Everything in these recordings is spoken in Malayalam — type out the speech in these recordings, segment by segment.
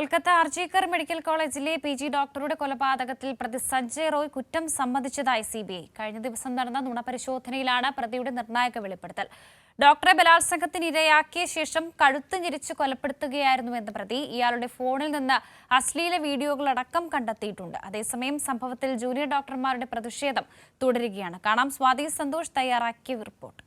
കൊൽക്കത്ത ആർജിക്കർ മെഡിക്കൽ കോളേജിലെ പി ജി ഡോക്ടറുടെ കൊലപാതകത്തിൽ പ്രതി സഞ്ജയ് റോയ് കുറ്റം സമ്മതിച്ചതായി സി ബി ഐ. കഴിഞ്ഞ ദിവസം നടന്ന നുണപരിശോധനയിലാണ് പ്രതിയുടെ നിർണായക വെളിപ്പെടുത്തൽ. ഡോക്ടറെ ബലാത്സംഗത്തിന് ഇരയാക്കിയ ശേഷം കഴുത്ത് ഞെരിച്ച് കൊലപ്പെടുത്തുകയായിരുന്നുവെന്ന് പ്രതി ഇയാളുടെ ഫോണിൽ നിന്ന് അശ്ലീല വീഡിയോകളടക്കം കണ്ടെത്തിയിട്ടുണ്ട്. അതേസമയം സംഭവത്തിൽ ജൂനിയർ ഡോക്ടർമാരുടെ പ്രതിഷേധം തുടരുകയാണ്. കാണാം. സ്വാതി സന്തോഷ് തയ്യാറാക്കിയ റിപ്പോർട്ട്.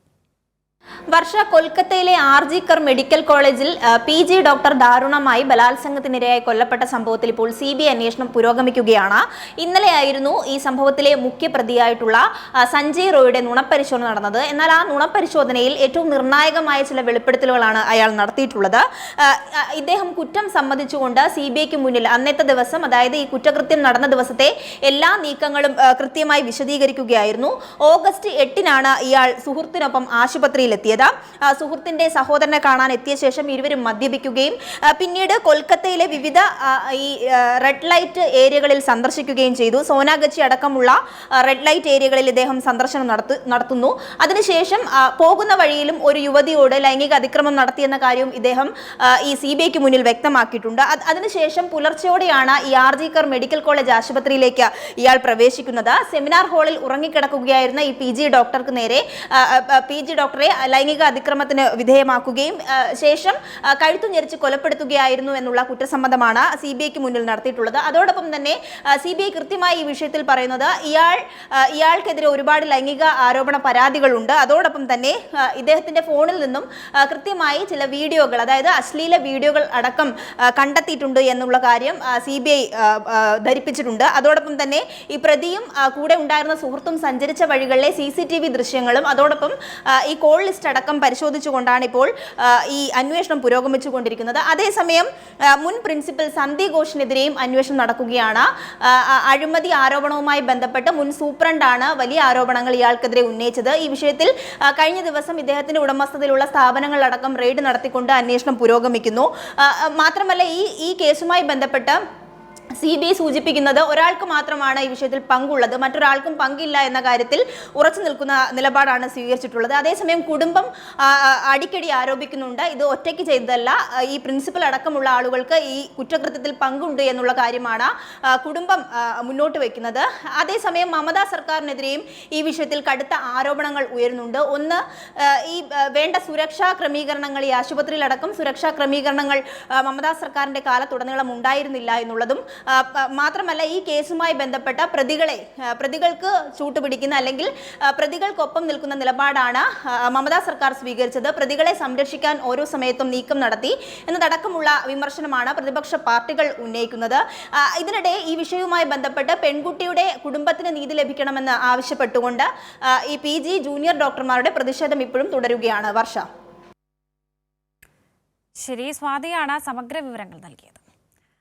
വർഷ കൊൽക്കത്തയിലെ ആർ ജി കർ മെഡിക്കൽ കോളേജിൽ പി ജി ഡോക്ടർ ദാരുണമായി ബലാത്സംഗത്തിനിരയായി കൊല്ലപ്പെട്ട സംഭവത്തിൽ ഇപ്പോൾ സി ബി അന്വേഷണം പുരോഗമിക്കുകയാണ്. ഇന്നലെയായിരുന്നു ഈ സംഭവത്തിലെ മുഖ്യപ്രതിയായിട്ടുള്ള പ്രതിയായിട്ടുള്ള സഞ്ജയ് റോയുടെ നുണപരിശോധന നടന്നത്. എന്നാൽ ആ നുണപരിശോധനയിൽ ഏറ്റവും നിർണായകമായ ചില വെളിപ്പെടുത്തലുകളാണ് അയാൾ നടത്തിയിട്ടുള്ളത്. ഇദ്ദേഹം കുറ്റം സമ്മതിച്ചുകൊണ്ട് സി ബി ഐക്ക് മുന്നിൽ അന്നത്തെ ദിവസം അതായത് ഈ കുറ്റകൃത്യം നടന്ന ദിവസത്തെ എല്ലാ നീക്കങ്ങളും കൃത്യമായി വിശദീകരിക്കുകയായിരുന്നു. ഓഗസ്റ്റ് എട്ടിനാണ് ഇയാൾ സുഹൃത്തിനൊപ്പം ആശുപത്രിയിൽ എത്തിയത്. സുഹൃത്തിന്റെ സഹോദരനെ കാണാൻ എത്തിയ ശേഷം ഇരുവരും മദ്യപിക്കുകയും പിന്നീട് കൊൽക്കത്തയിലെ വിവിധ ഈ റെഡ് ലൈറ്റ് ഏരിയകളിൽ സന്ദർശിക്കുകയും ചെയ്തു. സോനാഗച്ചി അടക്കമുള്ള റെഡ് ലൈറ്റ് ഏരിയകളിൽ ഇദ്ദേഹം സന്ദർശനം നടത്തു നടത്തുന്നു. അതിനുശേഷം പോകുന്ന വഴിയിലും ഒരു യുവതിയോട് ലൈംഗിക അതിക്രമം നടത്തിയെന്ന കാര്യവും ഇദ്ദേഹം ഈ സി ബി ഐക്ക് മുന്നിൽ വ്യക്തമാക്കിയിട്ടുണ്ട്. അത് അതിനുശേഷം പുലർച്ചെയോടെയാണ് ഈ ആർ ജി മെഡിക്കൽ കോളേജ് ആശുപത്രിയിലേക്ക് ഇയാൾ പ്രവേശിക്കുന്നത്. സെമിനാർ ഹാളിൽ ഉറങ്ങിക്കിടക്കുകയായിരുന്ന ഈ പി ഡോക്ടർക്ക് നേരെ പി ഡോക്ടറെ ലൈംഗിക അതിക്രമത്തിന് വിധേയമാക്കുകയും ശേഷം കഴുത്തു ഞെരിച്ച് കൊലപ്പെടുത്തുകയായിരുന്നു എന്നുള്ള കുറ്റസമ്മതമാണ് സി ബി ഐക്ക് മുന്നിൽ നടത്തിയിട്ടുള്ളത്. അതോടൊപ്പം തന്നെ സി ബി ഐ കൃത്യമായി ഈ വിഷയത്തിൽ പറയുന്നത് ഇയാൾ ഇയാൾക്കെതിരെ ഒരുപാട് ലൈംഗിക ആരോപണ പരാതികളുണ്ട്. അതോടൊപ്പം തന്നെ ഇദ്ദേഹത്തിന്റെ ഫോണിൽ നിന്നും കൃത്യമായി ചില വീഡിയോകൾ അതായത് അശ്ലീല വീഡിയോകൾ അടക്കം കണ്ടെത്തിയിട്ടുണ്ട് എന്നുള്ള കാര്യം സി ബി ഐ ധരിപ്പിച്ചിട്ടുണ്ട്. അതോടൊപ്പം തന്നെ ഈ പ്രതിയും കൂടെ ഉണ്ടായിരുന്ന സുഹൃത്തും സഞ്ചരിച്ച വഴികളിലെ സി സി ടി വി ദൃശ്യങ്ങളും അതോടൊപ്പം ഈ കോൾ ലിസ്റ്റ് അടക്കം പരിശോധിച്ചുകൊണ്ടാണ് ഇപ്പോൾ ഈ അന്വേഷണം പുരോഗമിച്ചുകൊണ്ടിരിക്കുന്നത്. അതേസമയം മുൻ പ്രിൻസിപ്പൽ സന്ദീപ് ഘോഷിനെതിരെയും അന്വേഷണം നടക്കുകയാണ്. അഴിമതി ആരോപണവുമായി ബന്ധപ്പെട്ട് മുൻ സൂപ്രണ്ടാണ് വലിയ ആരോപണങ്ങൾ ഇയാൾക്കെതിരെ ഉന്നയിച്ചത്. ഈ വിഷയത്തിൽ കഴിഞ്ഞ ദിവസം ഇദ്ദേഹത്തിന്റെ ഉടമസ്ഥതയിലുള്ള സ്ഥാപനങ്ങളടക്കം റെയ്ഡ് നടത്തിക്കൊണ്ട് അന്വേഷണം പുരോഗമിക്കുന്നു. മാത്രമല്ല ഈ ഈ കേസുമായി ബന്ധപ്പെട്ട് സി ബി ഐ സൂചിപ്പിക്കുന്നത് ഒരാൾക്ക് മാത്രമാണ് ഈ വിഷയത്തിൽ പങ്കുള്ളത്. മറ്റൊരാൾക്കും പങ്കില്ല എന്ന കാര്യത്തിൽ ഉറച്ചു നിൽക്കുന്ന നിലപാടാണ് സ്വീകരിച്ചിട്ടുള്ളത്. അതേസമയം കുടുംബം അടിക്കടി ആരോപിക്കുന്നുണ്ട്. ഇത് ഒറ്റയ്ക്ക് ചെയ്തതല്ല. ഈ പ്രിൻസിപ്പൽ അടക്കമുള്ള ആളുകൾക്ക് ഈ കുറ്റകൃത്യത്തിൽ പങ്കുണ്ട് എന്നുള്ള കാര്യമാണ് കുടുംബം മുന്നോട്ട് വയ്ക്കുന്നത് അതേസമയം മമതാ സർക്കാരിനെതിരെയും ഈ വിഷയത്തിൽ കടുത്ത ആരോപണങ്ങൾ ഉയരുന്നുണ്ട്. ഒന്ന് ഈ വേണ്ട സുരക്ഷാ ക്രമീകരണങ്ങൾ ഈ ആശുപത്രിയിലടക്കം സുരക്ഷാ ക്രമീകരണങ്ങൾ മമതാ സർക്കാരിന്റെ കാലത്തുടനീളം ഉണ്ടായിരുന്നില്ല എന്നുള്ളതും മാത്രമല്ല ഈ കേസുമായി ബന്ധപ്പെട്ട പ്രതികളെ പ്രതികൾക്ക് ചൂട്ടുപിടിക്കുന്ന അല്ലെങ്കിൽ പ്രതികൾക്കൊപ്പം നിൽക്കുന്ന നിലപാടാണ് മമതാ സർക്കാർ സ്വീകരിച്ചത്. പ്രതികളെ സംരക്ഷിക്കാൻ ഓരോ സമയത്തും നീക്കം നടത്തി എന്നതടക്കമുള്ള വിമർശനമാണ് പ്രതിപക്ഷ പാർട്ടികൾ ഉന്നയിക്കുന്നത്. ഇതിനിടെ ഈ വിഷയവുമായി ബന്ധപ്പെട്ട് പെൺകുട്ടിയുടെ കുടുംബത്തിന് നീതി ലഭിക്കണമെന്ന് ആവശ്യപ്പെട്ടുകൊണ്ട് ഈ പി ജി ജൂനിയർ ഡോക്ടർമാരുടെ പ്രതിഷേധം ഇപ്പോഴും തുടരുകയാണ്. വർഷ. ശരി സ്വാതിയാണ് സമഗ്ര വിവരങ്ങൾ നൽകിയത്.